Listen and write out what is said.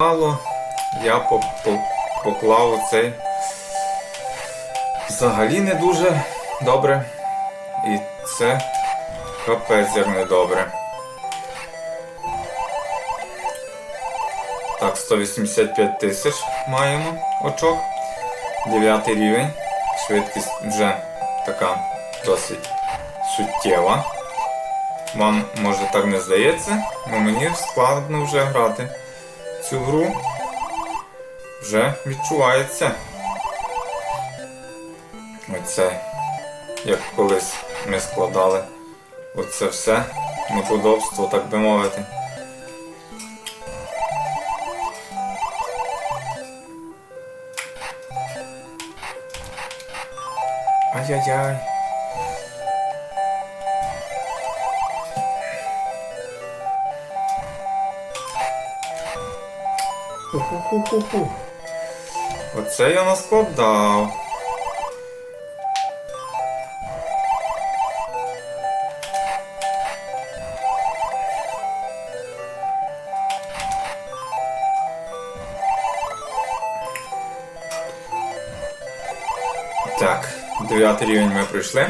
Мало я по- по- поклав цей взагалі не дуже добре. І це капець як не добре. Так, 185 тисяч маємо очок. Дев'ятий рівень. Швидкість вже така досить суттєва. Вам може так не здається, але мені складно вже грати цю гру. Вже відчувається. Оце, як колись ми складали оце все неподобство, так би мовити. Ай-яй-яй. Оце я наскладав. Так, дев'ятий рівень ми пройшли.